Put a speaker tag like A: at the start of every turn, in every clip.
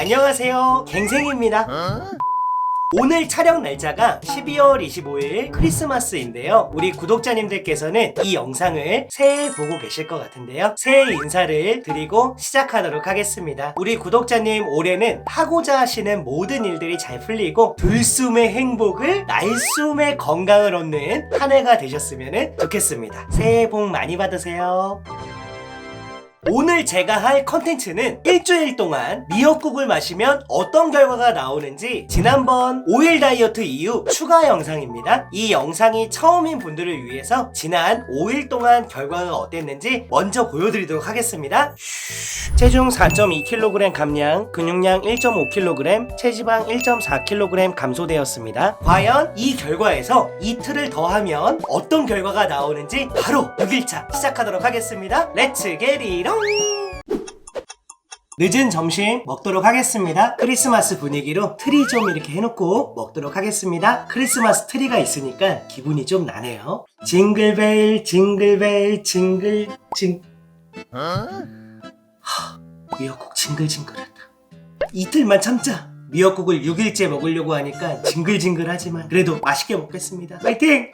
A: 안녕하세요. 갱생입니다. 오늘 촬영 날짜가 12월 25일 크리스마스인데요. 우리 구독자님들께서는 이 영상을 새해 보고 계실 것 같은데요. 새해 인사를 드리고 시작하도록 하겠습니다. 우리 구독자님 올해는 하고자 하시는 모든 일들이 잘 풀리고 들숨의 행복을 날숨의 건강을 얻는 한 해가 되셨으면 좋겠습니다. 새해 복 많이 받으세요. 오늘 제가 할 컨텐츠는 일주일 동안 미역국을 마시면 어떤 결과가 나오는지 지난번 5일 다이어트 이후 추가 영상입니다. 이 영상이 처음인 분들을 위해서 지난 5일 동안 결과가 어땠는지 먼저 보여드리도록 하겠습니다. 체중 4.2kg 감량, 근육량 1.5kg, 체지방 1.4kg 감소되었습니다. 과연 이 결과에서 이틀을 더하면 어떤 결과가 나오는지 바로 6일차 시작하도록 하겠습니다. 렛츠 게리롱! 늦은 점심 먹도록 하겠습니다. 크리스마스 분위기로 트리 좀 이렇게 해놓고 먹도록 하겠습니다. 크리스마스 트리가 있으니까 기분이 좀 나네요. 징글벨, 징글벨, 징글, 징. 미역국 징글징글하다. 이틀만 참자. 미역국을 6일째 먹으려고 하니까 징글징글하지만 그래도 맛있게 먹겠습니다. 파이팅!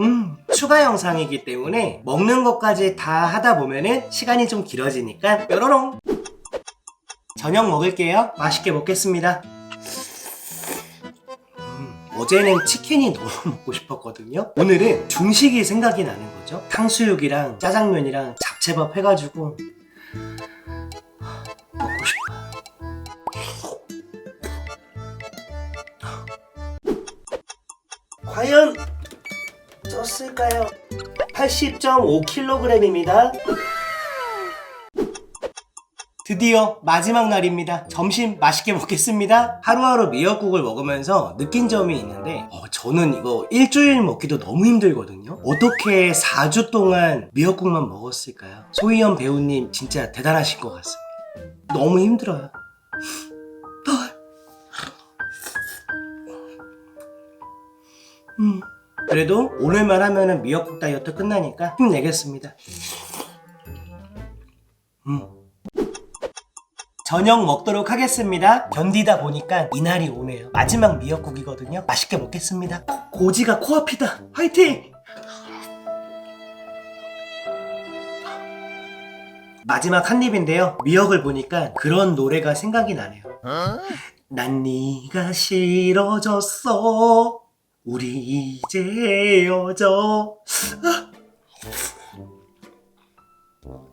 A: 음, 추가 영상이기 때문에 먹는 것까지 다 하다 보면은 시간이 좀 길어지니까 뾰로롱! 저녁 먹을게요. 맛있게 먹겠습니다. 음, 어제는 치킨이 너무 먹고 싶었거든요. 오늘은 중식이 생각이 나는 거죠. 탕수육이랑 짜장면이랑 잡채밥 해가지고 먹고 싶어요. 과연 쪘을까요? 80.5kg입니다. 드디어 마지막 날입니다. 점심 맛있게 먹겠습니다. 하루하루 미역국을 먹으면서 느낀 점이 있는데, 어, 저는 이거 일주일 먹기도 너무 힘들거든요. 어떻게 4주 동안 미역국만 먹었을까요? 소희연 배우님 진짜 대단하신 것 같습니다. 너무 힘들어요. 음. 그래도 오늘만 하면은 미역국 다이어트 끝나니까 힘내겠습니다. 음. 저녁 먹도록 하겠습니다. 견디다 보니까 이날이 오네요. 마지막 미역국이거든요. 맛있게 먹겠습니다. 고지가 코앞이다. 화이팅! 마지막 한 입인데요. 미역을 보니까 그런 노래가 생각이 나네요. 난 네가 싫어졌어. 우리 이제 헤어져.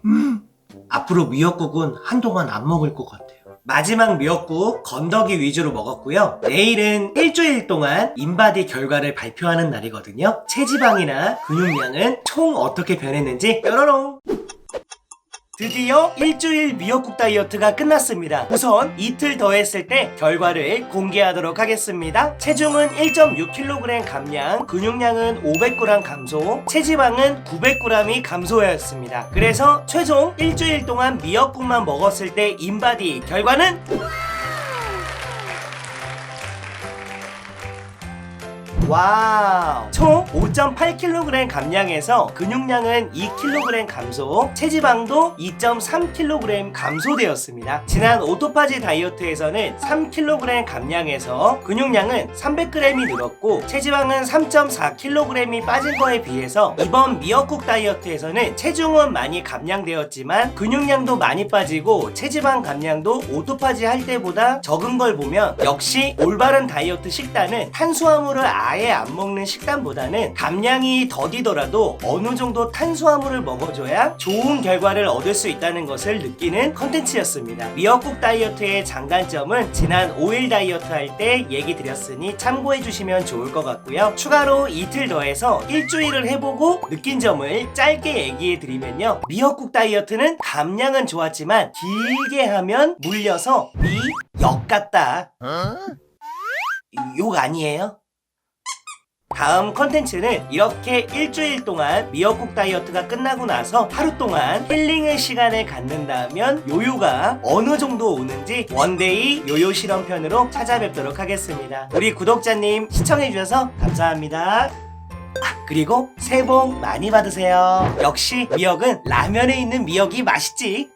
A: 음, 앞으로 미역국은 한동안 안 먹을 것 같아요. 마지막 미역국 건더기 위주로 먹었고요. 내일은 일주일 동안 인바디 결과를 발표하는 날이거든요. 체지방이나 근육량은 총 어떻게 변했는지 뾰로롱. 드디어 일주일 미역국 다이어트가 끝났습니다. 우선 이틀 더 했을 때 결과를 공개하도록 하겠습니다. 체중은 1.6kg 감량, 근육량은 500g 감소, 체지방은 900g이 감소하였습니다. 그래서 최종 일주일 동안 미역국만 먹었을 때 인바디 결과는 와우 총 5.8kg 감량해서 근육량은 2kg 감소 체지방도 2.3kg 감소되었습니다. 지난 오토파지 다이어트에서는 3kg 감량해서 근육량은 300g이 늘었고 체지방은 3.4kg이 빠진 거에 비해서 이번 미역국 다이어트에서는 체중은 많이 감량되었지만 근육량도 많이 빠지고 체지방 감량도 오토파지 할 때보다 적은 걸 보면 역시 올바른 다이어트 식단은 탄수화물을 아예 안 먹는 식단보다는 감량이 더디더라도 어느 정도 탄수화물을 먹어줘야 좋은 결과를 얻을 수 있다는 것을 느끼는 컨텐츠였습니다. 미역국 다이어트의 장단점은 지난 5일 다이어트 할 때 얘기 드렸으니 참고해 주시면 좋을 것 같고요. 추가로 이틀 더해서 일주일을 해보고 느낀 점을 짧게 얘기해 드리면요. 미역국 다이어트는 감량은 좋았지만 길게 하면 물려서 미역 같다. 욕 아니에요? 다음 컨텐츠는 이렇게 일주일 동안 미역국 다이어트가 끝나고 나서 하루 동안 힐링의 시간을 갖는다면 요요가 어느 정도 오는지 원데이 요요 실험편으로 찾아뵙도록 하겠습니다. 우리 구독자님 시청해주셔서 감사합니다. 아, 그리고 새해 복 많이 받으세요. 역시 미역은 라면에 있는 미역이 맛있지.